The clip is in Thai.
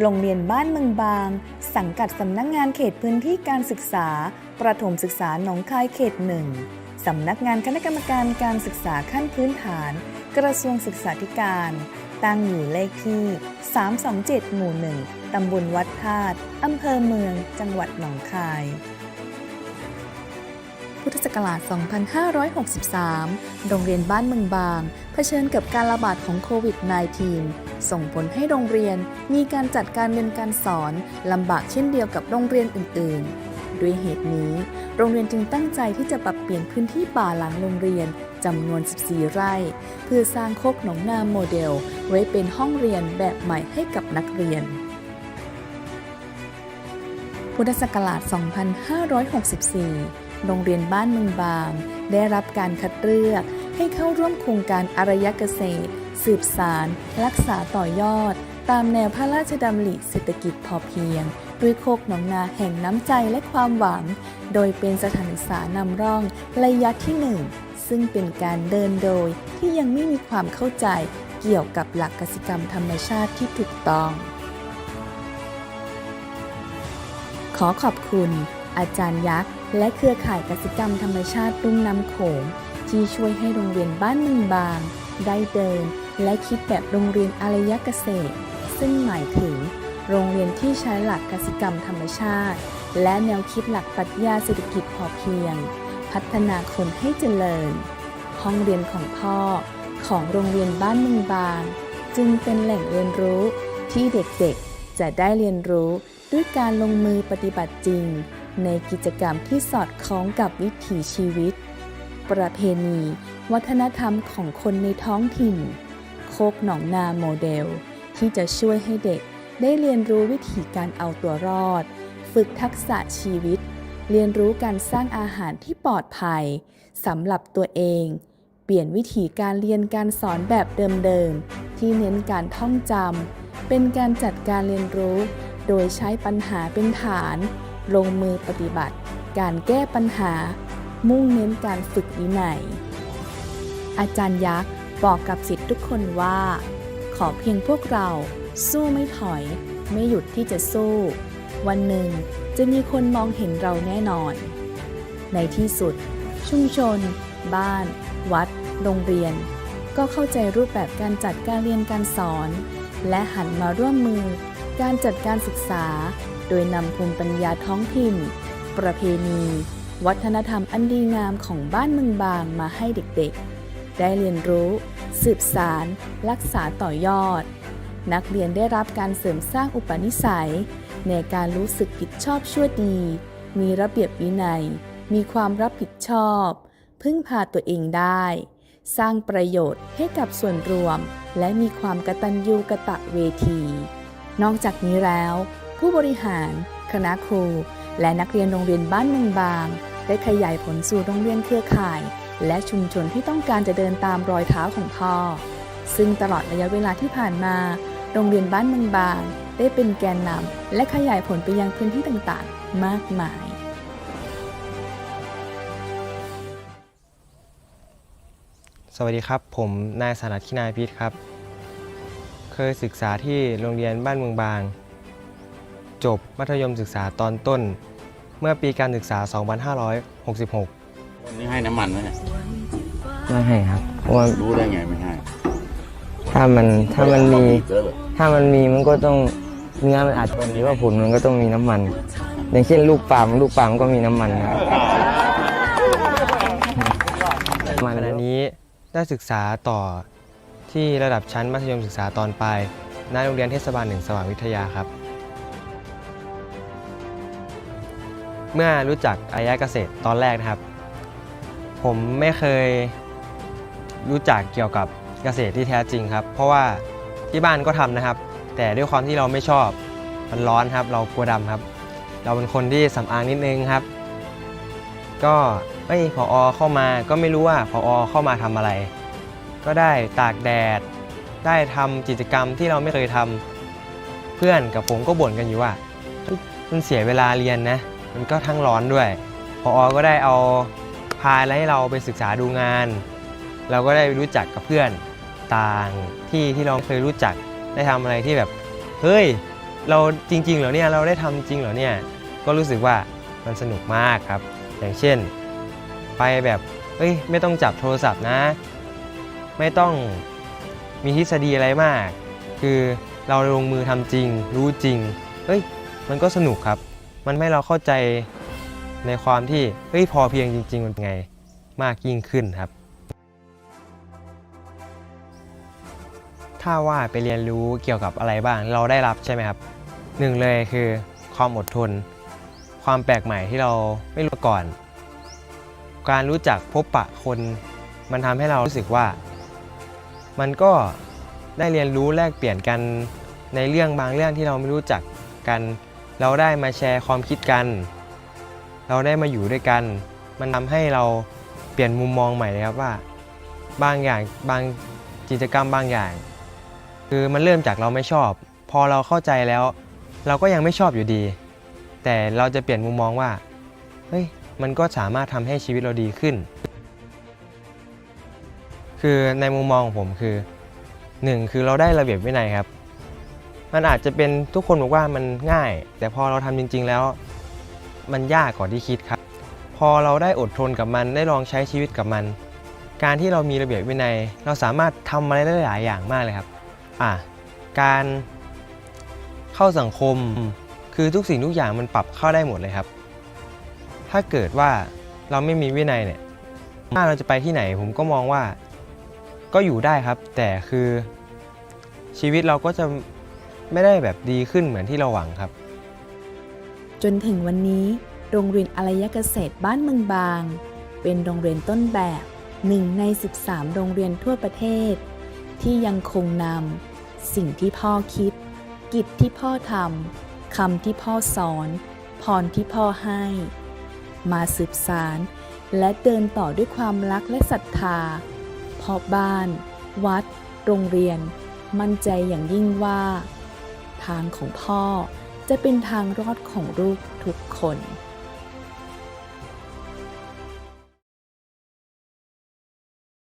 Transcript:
โรงเรียนบ้านเมืองบาง สังกัดสำนักงานเขตพื้นที่การศึกษา ประถมศึกษาหนองคายเขตหนึ่งสำนักงานคณะกรรมการการศึกษาขั้นพื้นฐาน กระทรวงศึกษาธิการ ตั้งอยู่เลขที่ 327 หมู่ 1 ตำบลวัดธาตุอำเภอเมือง จังหวัดหนองคาย พุทธศักราช 2563 โรงเรียนบ้านเมืองบาง เผชิญกับการระบาดของโควิด -19 ส่งผลให้โรงเรียนมีการจัดการเรียนการสอนลำบากเช่นเดียวกับโรงเรียนอื่น ๆ ด้วยเหตุนี้ โรงเรียนจึงตั้งใจที่จะปรับเปลี่ยนพื้นที่ป่าหลังโรงเรียนจำนวน 14 ไร่ เพื่อสร้างโคกหนองนาโมเดล ไว้เป็นห้องเรียนแบบใหม่ให้กับนักเรียนพุทธศักราช 2564 โรงเรียนบ้านเมืองบาง ได้รับการคัดเลือก ให้เข้าร่วมโครงการอารยเกษตร สืบสาร รักษาต่อยอด ตามแนวพระราชดำริเศรษฐกิจพอเพียงด้วยโคกหนองนาแห่งน้ำใจและความหวัง โดยเป็นสถานศึกษานำร่องระยะที่หนึ่งซึ่งเป็นการเดินโดยที่ยังไม่มีความเข้าใจเกี่ยวกับหลักกสิกรรมธรรมชาติที่ถูกต้อง ขอขอบคุณ อาจารย์ยักษ์ และเครือข่ายกสิกรรมธรรมชาติรุ่มน้ำโขงที่ช่วยให้โรงเรียนบ้านเมืองบาง ได้เดิน และคิดแบบโรงเรียนอารยเกษตร ซึ่งหมายถึง โรงเรียนที่ใช้หลักกสิกรรมธรรมชาติ และแนวคิดหลักปรัชญาเศรษฐกิจพอเพียง พัฒนาคนให้เจริญ ห้องเรียนของพ่อของโรงเรียนบ้านเมืองบาง จึงเป็นแหล่งเรียนรู้ที่เด็กๆ จะได้เรียนรู้ด้วยการลงมือปฏิบัติจริง ในกิจกรรมที่สอดคล้องกับวิถีชีวิต ประเพณี วัฒนธรรมของคนในท้องถิ่น โคกหนองนาโมเดล ที่จะช่วยให้เด็กได้เรียนรู้วิธีการเอาตัวรอด ฝึกทักษะชีวิต เรียนรู้การสร้างอาหารที่ปลอดภัยสำหรับตัวเอง เปลี่ยนวิธีการเรียนการสอนแบบเดิมๆ ที่เน้นการท่องจำเป็นการจัดการเรียนรู้ โดยใช้ปัญหาเป็นฐาน ลงมือปฏิบัติ การแก้ปัญหา มุ่งเน้นการฝึกวินัย อาจารย์ยักษ์บอกกับสิทธิ์ทุกคนว่า ขอเพียงพวกเราสู้ไม่ถอย ไม่หยุดที่จะสู้ วันหนึ่งจะมีคนมองเห็นเราแน่นอน ในที่สุด ชุมชน บ้าน วัด โรงเรียน ก็เข้าใจรูปแบบการจัดการเรียนการสอน และหันมาร่วมมือ การจัดการศึกษา โดยนำภูมิปัญญาท้องถิ่น ประเพณี วัฒนธรรมอันดีงามของบ้านเมืองบางมาให้เด็กๆ ได้เรียนรู้ สืบสาร รักษาต่อยอด นักเรียนได้รับการเสริมสร้างอุปนิสัย ในการรู้สึกผิดชอบชั่วดี มีระเบียบวินัย มีความรับผิดชอบ พึ่งพาตัวเองได้ สร้างประโยชน์ให้กับส่วนรวม และมีความกตัญญูกะตะเวที นอกจากนี้แล้ว ผู้บริหาร คณะครู และนักเรียนโรงเรียนบ้านเมืองบาง ได้ขยายผลสู่โรงเรียนเครือข่าย และชุมชนที่ต้องการจะเดินตามรอยเท้าของพ่อ ซึ่งตลอดระยะเวลาที่ผ่านมา โรงเรียนบ้านเมืองบาง ได้เป็นแกนนำและขยายผลไปยังพื้นที่ต่างๆ มากมายสวัสดีครับ ผมนายสนัทขินายพิษครับ เคยศึกษาที่โรงเรียนบ้านเมืองบาง จบมัธยมศึกษาตอนต้น เมื่อปีการศึกษา 2566 วันนี้ให้น้ำมันไหมเนี่ยไม่ให้ครับเพราะว่ารู้ได้ไงไม่ให้ถ้ามันถ้ามันมี เจอเลยถ้ามันมีมันก็ต้องเนื้อมันอาจจะหรือว่าผลมันก็ต้องมีน้ำมัน อย่างเช่นลูกปาล์มลูกปาล์มก็มีน้ำมันนะครับมันขณะนี้ได้ศึกษาต่อที่ระดับชั้นมัธยมศึกษาตอนปลายณโรงเรียนเทศบาลหนึ่งสว่างวิทยาครับ เมื่อรู้จักอายะเกษตรตอนแรกนะครับ ผมไม่เคยรู้จักเกี่ยวกับเกษตรที่แท้จริงครับ เพราะว่าที่บ้านก็ทำนะครับ แต่ด้วยความที่เราไม่ชอบมันร้อนครับ เรากลัวดำครับ เราเป็นคนที่สำอางนิดนึงครับ ก็เอ้ยพออเข้ามาก็ไม่รู้ว่าพออเข้ามาทำอะไร ก็ได้ตากแดด ได้ทำกิจกรรมที่เราไม่เคยทำเพื่อนกับผมก็บ่นกันอยู่ว่ามันเสียเวลาเรียนนะ มันก็ทั้งร้อนด้วยพออก็ได้เอาพาให้เราไปศึกษาดูงาน เราก็ได้รู้จักกับเพื่อนต่างที่ที่เราเคยรู้จักได้ทำอะไรที่แบบ เฮ้ย เราจริง ๆ เหรอเนี่ยเราได้ทำจริงเหรอเนี่ยก็รู้สึกว่ามันสนุกมากครับ อย่างเช่น ไปแบบเฮ้ยไม่ต้องจับโทรศัพท์นะ ไม่ต้องมีทฤษฎีอะไรมาก คือเราลงมือทำจริง รู้จริงเฮ้ยมันก็สนุกครับ มันให้เราเข้าใจในความที่เฮ้ยพอเพียงจริง ๆ มันเป็นไงมากยิ่งขึ้นครับ ถ้าว่าไปเรียนรู้เกี่ยวกับอะไรบ้างเราได้รับใช่ไหมครับหนึ่งเลยคือความอดทน ความแปลกใหม่ที่เราไม่รู้มาก่อน การรู้จักพบปะคนมันทำให้เรารู้สึกว่า มันก็ได้เรียนรู้แลกเปลี่ยนกันในเรื่องบางเรื่องที่เราไม่รู้จักกัน เราได้มาแชร์ความคิดกัน เราได้มาอยู่ด้วยกัน มันทำให้เราเปลี่ยนมุมมองใหม่เลยครับว่า บางอย่างบางกิจกรรมบางอย่าง คือมันเริ่มจากเราไม่ชอบ พอเราเข้าใจแล้ว เราก็ยังไม่ชอบอยู่ดี แต่เราจะเปลี่ยนมุมมองว่าเฮ้ยมันก็สามารถทำให้ชีวิตเราดีขึ้น คือในมุมมองของผมคือหนึ่งคือเราได้ระเบียบวินัยครับ มันอาจจะเป็นทุกคนบอกว่ามันง่าย แต่พอเราทำจริง ๆ แล้ว มันยากกว่าที่คิดครับ พอเราได้อดทนกับมันได้ลองใช้ชีวิตกับมัน การที่เรามีระเบียบวินัย เราสามารถทำอะไรได้หลายอย่างมากเลยครับอะการเข้าสังคมคือทุกสิ่งทุกอย่างมันปรับเข้าได้หมดเลยครับ ถ้าเกิดว่าเราไม่มีวินัยเนี่ยถ้าเราจะไปที่ไหนผมก็มองว่าก็อยู่ได้ครับ แต่คือชีวิตเราก็จะ ไม่ได้แบบดีขึ้นเหมือนที่เราหวังครับ จนถึงวันนี้ โรงเรียนอารยเกษตรบ้านเมืองบาง เป็นโรงเรียนต้นแบบหนึ่งใน 13 โรงเรียนทั่วประเทศ ที่ยังคงนำสิ่งที่พ่อคิด กิจที่พ่อทำคำที่พ่อสอน พรที่พ่อให้ มาสืบสารและเดินต่อด้วยความรักและศรัทธาเพราะบ้าน วัด โรงเรียน มั่นใจอย่างยิ่งว่า ทางของพ่อ จะเป็นทางรอดของลูกทุกคน